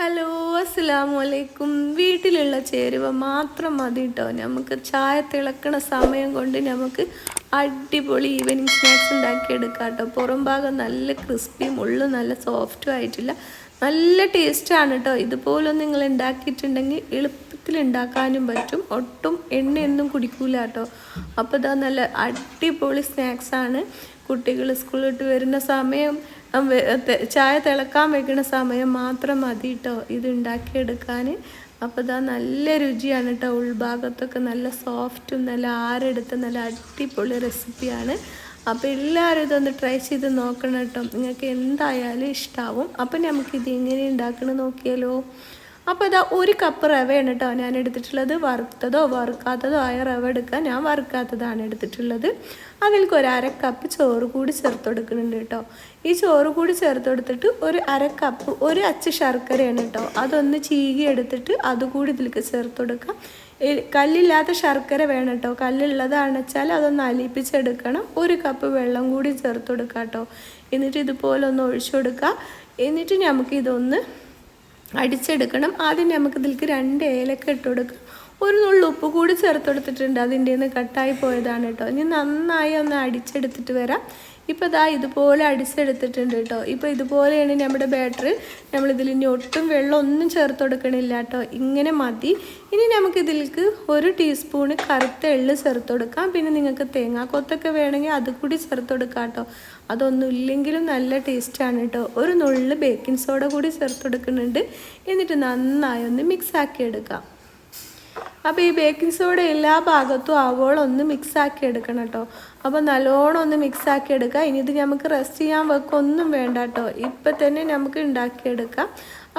Hello അസ്സാം വലൈക്കും വീട്ടിലുള്ള ചേരുവ മാത്രം മതി കേട്ടോ നമുക്ക് ചായ തിളക്കണ സമയം കൊണ്ട് നമുക്ക് അടിപൊളി ഈവനിങ് സ്നാക്സ് ഉണ്ടാക്കിയെടുക്കാം കേട്ടോ പുറം ഭാഗം നല്ല ക്രിസ്പിയും ഉള്ളു നല്ല സോഫ്റ്റും ആയിട്ടില്ല. നല്ല ടേസ്റ്റാണ് കേട്ടോ ഇതുപോലൊന്നും നിങ്ങൾ ഉണ്ടാക്കിയിട്ടുണ്ടെങ്കിൽ എളുപ്പത്തിൽ ഉണ്ടാക്കാനും പറ്റും. ഒട്ടും എണ്ണയൊന്നും കുടിക്കൂല കേട്ടോ അപ്പോൾ ഇതാ നല്ല അടിപൊളി സ്നാക്സാണ് കുട്ടികൾ സ്കൂളിലിട്ട് വരുന്ന സമയം ചായ തിളക്കാൻ വെക്കുന്ന സമയം മാത്രം മതി കേട്ടോ ഇത് ഉണ്ടാക്കിയെടുക്കാൻ. അപ്പോൾ ഇതാ നല്ല രുചിയാണ് കേട്ടോ ഉൾഭാഗത്തൊക്കെ നല്ല സോഫ്റ്റും നല്ല ആരെടുത്ത നല്ല അടിപൊളി റെസിപ്പിയാണ്. അപ്പോൾ എല്ലാവരും ഇതൊന്ന് ട്രൈ ചെയ്ത് നോക്കണം കേട്ടോ നിങ്ങൾക്ക് എന്തായാലും ഇഷ്ടാവും. അപ്പം നമുക്കിത് എങ്ങനെ ഉണ്ടാക്കണം നോക്കിയാലോ. അപ്പോൾ ഇതാ ഒരു കപ്പ് റവയാണ് കേട്ടോ ഞാൻ എടുത്തിട്ടുള്ളത്. വറുത്തതോ വറുക്കാത്തതോ ആയ റവ എടുക്കാൻ ഞാൻ വറുക്കാത്തതാണ് എടുത്തിട്ടുള്ളത്. അതിലേക്ക് ഒരു അര കപ്പ് ചോറ് കൂടി ചേർത്ത് കൊടുക്കുന്നുണ്ട് കേട്ടോ ഈ ചോറ് കൂടി ചേർത്ത് കൊടുത്തിട്ട് ഒരു അര കപ്പ് ഒരു അച്ച് ശർക്കരയാണ് കേട്ടോ അതൊന്ന് ചീകി എടുത്തിട്ട് അതുകൂടി ഇതിലേക്ക് ചേർത്ത് കൊടുക്കുക കല്ലില്ലാത്ത ശർക്കര വേണം കേട്ടോ കല്ലുള്ളതാണെന്ന് വെച്ചാൽ അതൊന്ന് അലിപ്പിച്ചെടുക്കണം. ഒരു കപ്പ് വെള്ളം കൂടി ചേർത്ത് കൊടുക്കാം കേട്ടോ എന്നിട്ട് ഇതുപോലെ ഒന്ന് ഒഴിച്ചു കൊടുക്കുക എന്നിട്ട് നമുക്ക് ഇതൊന്ന് അടിച്ചെടുക്കണം. ആദ്യം നമുക്ക് ഇതിലേക്ക് രണ്ട് ഏലക്ക ഇട്ട് കൊടുക്കാം ഒരു നുള്ളു ഉപ്പ് കൂടി ചേർത്തെടുത്തിട്ടുണ്ട്. അതിന്റെ നിന്ന് കട്ടായി പോയതാണ് കേട്ടോ. ഇനി നന്നായി ഒന്ന് അടിച്ചെടുത്തിട്ട് വരാം. ഇപ്പോൾ ഇതാ ഇതുപോലെ അടിച്ചെടുത്തിട്ടുണ്ട് കേട്ടോ. ഇപ്പോൾ ഇതുപോലെയാണ് നമ്മുടെ ബാറ്ററി. നമ്മളിതിൽ ഇനി ഒട്ടും വെള്ളം ഒന്നും ചേർത്ത് കൊടുക്കണില്ല കേട്ടോ. ഇങ്ങനെ മതി. ഇനി നമുക്കിതിലേക്ക് ഒരു ടീസ്പൂണ് കറുത്ത എള്ള് ചേർത്ത് കൊടുക്കാം. പിന്നെ നിങ്ങൾക്ക് തേങ്ങാക്കൊത്തൊക്കെ വേണമെങ്കിൽ അത് കൂടി ചേർത്ത് കൊടുക്കാം കേട്ടോ. അതൊന്നും ഇല്ലെങ്കിലും നല്ല ടേസ്റ്റാണ് കേട്ടോ. ഒരു നുള്ളിൽ ബേക്കിംഗ് സോഡ കൂടി ചേർത്ത് കൊടുക്കുന്നുണ്ട്. എന്നിട്ട് നന്നായി ഒന്ന് മിക്സ് ആക്കി എടുക്കാം അപ്പോൾ ഈ ബേക്കിംഗ് സോഡ എല്ലാ ഭാഗത്തും ആവോളം ഒന്ന് മിക്സ് ആക്കി എടുക്കണം കേട്ടോ അപ്പോൾ നല്ലോണം ഒന്ന് മിക്സാക്കി എടുക്കുക ഇനി ഇത് നമുക്ക് റെസ്റ്റ് ചെയ്യാൻ വെക്കൊന്നും വേണ്ട കേട്ടോ ഇപ്പം തന്നെ നമുക്ക് ഉണ്ടാക്കിയെടുക്കാം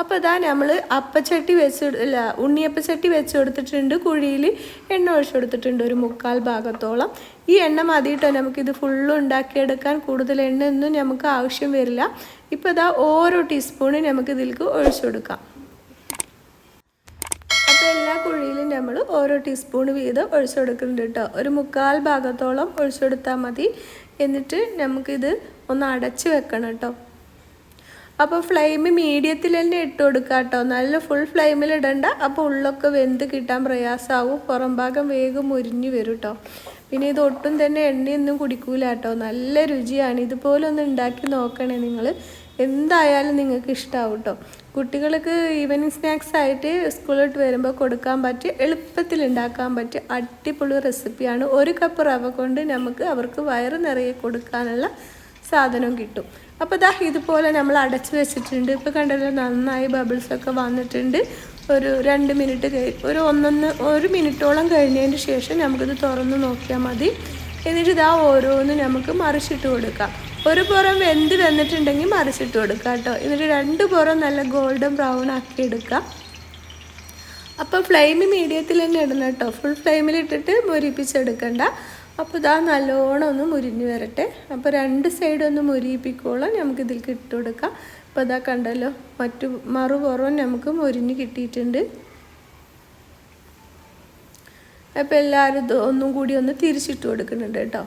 അപ്പോൾ ഇതാ നമ്മൾ അപ്പച്ചട്ടി വെച്ച് അല്ല ഉണ്ണിയപ്പച്ചട്ടി വെച്ച് കൊടുത്തിട്ടുണ്ട്. കുഴിയിൽ എണ്ണ ഒഴിച്ചു കൊടുത്തിട്ടുണ്ട് ഒരു മുക്കാൽ ഭാഗത്തോളം. ഈ എണ്ണ മതി കേട്ടോ നമുക്കിത് ഫുള്ളും ഉണ്ടാക്കിയെടുക്കാൻ കൂടുതൽ എണ്ണ ഒന്നും നമുക്ക് ആവശ്യം വരില്ല. ഇപ്പോൾ ഇതാ ഓരോ ടീസ്പൂണ് നമുക്ക് ഇതിലേക്ക് ഒഴിച്ചു കൊടുക്കാം അപ്പോൾ എല്ലാ കുഴിയിലും നമ്മൾ ഓരോ ടീസ്പൂൺ വീതം ഒഴിച്ചു കൊടുക്കുന്നുണ്ട് കേട്ടോ ഒരു മുക്കാൽ ഭാഗത്തോളം ഒഴിച്ചു കൊടുത്താൽ മതി. എന്നിട്ട് നമുക്കിത് ഒന്ന് അടച്ചു വെക്കണം കേട്ടോ അപ്പോൾ ഫ്ലെയിം മീഡിയത്തിൽ തന്നെ ഇട്ട് കൊടുക്കുക കേട്ടോ നല്ല ഫുൾ ഫ്ലെയിമിൽ ഇടണ്ട. അപ്പോൾ ഉള്ളൊക്കെ വെന്ത് കിട്ടാൻ പ്രയാസമാവും പുറം ഭാഗം വേഗം മുരിഞ്ഞു വരും കേട്ടോ പിന്നെ ഇത് ഒട്ടും തന്നെ എണ്ണയൊന്നും കുടിക്കൂല കേട്ടോ നല്ല രുചിയാണ്. ഇതുപോലെ ഒന്ന് ഉണ്ടാക്കി നോക്കണേ നിങ്ങൾ. എന്തായാലും നിങ്ങൾക്ക് ഇഷ്ടമാവും കേട്ടോ കുട്ടികൾക്ക് ഈവനിങ് സ്നാക്സ് ആയിട്ട് സ്കൂളിലോട്ട് വരുമ്പോൾ കൊടുക്കാൻ പറ്റിയ എളുപ്പത്തിൽ ഉണ്ടാക്കാൻ പറ്റിയ അടിപൊളി റെസിപ്പിയാണ് ഒരു കപ്പ് റവ കൊണ്ട് നമുക്ക് അവർക്ക് വയറ് നിറയെ കൊടുക്കാനുള്ള സാധനം കിട്ടും. അപ്പോൾ ദാ ഇതുപോലെ നമ്മൾ അടച്ചു വെച്ചിട്ടുണ്ട്. ഇപ്പോൾ കണ്ടല്ലോ നന്നായി ബബിൾസൊക്കെ വന്നിട്ടുണ്ട്. ഒരു രണ്ട് മിനിറ്റ് കഴി ഒരു ഒന്നൊന്ന് ഒരു മിനിറ്റോളം കഴിഞ്ഞതിന് ശേഷം നമുക്കിത് തുറന്ന് നോക്കിയാൽ മതി. എന്നിട്ട് ഇതാ ഓരോന്ന് നമുക്ക് മറിച്ചിട്ട് കൊടുക്കാം. ഒരു പുറം വെന്ത് വന്നിട്ടുണ്ടെങ്കിൽ മറിച്ചിട്ട് കൊടുക്കുക കേട്ടോ. എന്നിട്ട് രണ്ട് പുറം നല്ല ഗോൾഡൻ ബ്രൗൺ ആക്കി എടുക്കുക അപ്പോൾ ഫ്ലെയിം മീഡിയത്തിൽ തന്നെ ഇടണം കേട്ടോ. ഫുൾ ഫ്ലെയിമിൽ ഇട്ടിട്ട് മുരിപ്പിച്ചെടുക്കണ്ട. അപ്പോൾ ഇതാ നല്ലോണം ഒന്ന് മുരിഞ്ഞ് വരട്ടെ. അപ്പോൾ രണ്ട് സൈഡ് ഒന്ന് മുരിയിപ്പിക്കോളാം നമുക്ക് ഇതിൽ ഇട്ട് കൊടുക്കാം. അപ്പോൾ ഇതാ കണ്ടല്ലോ മറ്റു മറുപുറം നമുക്ക് മുരിഞ്ഞ് കിട്ടിയിട്ടുണ്ട്. അപ്പോൾ എല്ലാവരും ഒന്നും കൂടി ഒന്ന് തിരിച്ചിട്ട് കൊടുക്കുന്നുണ്ട് കേട്ടോ.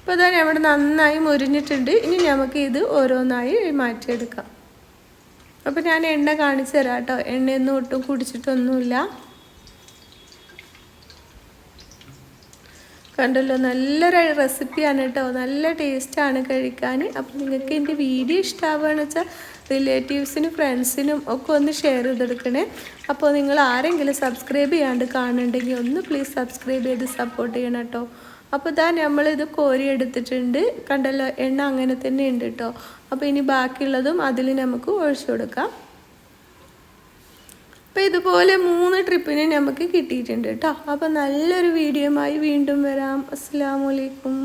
അപ്പോൾ ഇതാ അവിടെ നന്നായി മുരിഞ്ഞിട്ടുണ്ട്. ഇനി നമുക്ക് ഇത് ഓരോന്നായി മാറ്റിയെടുക്കാം. അപ്പോൾ ഞാൻ എണ്ണ കാണിച്ചു തരാം കേട്ടോ. എണ്ണയൊന്നും ഒട്ടും കുടിച്ചിട്ടൊന്നുമില്ല. കണ്ടല്ലോ നല്ലൊരു റെസിപ്പിയാണ് കേട്ടോ. നല്ല ടേസ്റ്റാണ് കഴിക്കാൻ അപ്പോൾ നിങ്ങൾക്ക് എന്റെ വീഡിയോ ഇഷ്ടമാവുകയെന്ന് വെച്ചാൽ റിലേറ്റീവ്സിനും ഫ്രണ്ട്സിനും ഒക്കെ ഒന്ന് ഷെയർ ചെയ്തെടുക്കണേ. അപ്പോൾ നിങ്ങൾ ആരെങ്കിലും സബ്സ്ക്രൈബ് ചെയ്യാണ്ട് കാണുന്നുണ്ടെങ്കിൽ ഒന്ന് പ്ലീസ് സബ്സ്ക്രൈബ് ചെയ്ത് സപ്പോർട്ട് ചെയ്യണം കേട്ടോ. അപ്പോൾ ഇതാ നമ്മളിത് കോരി എടുത്തിട്ടുണ്ട്. കണ്ടല്ലോ എണ്ണ അങ്ങനെ തന്നെ ഉണ്ട് കേട്ടോ അപ്പോൾ ഇനി ബാക്കിയുള്ളതും അതിൽ നമുക്ക് ഒഴിച്ചു കൊടുക്കാം. അപ്പോൾ ഇതുപോലെ മൂന്ന് ട്രിപ്പിന് നമുക്ക് കിട്ടിയിട്ടുണ്ട് കേട്ടോ അപ്പോൾ നല്ലൊരു വീഡിയോ ആയി വീണ്ടും വരാം. അസ്സാം വലൈക്കും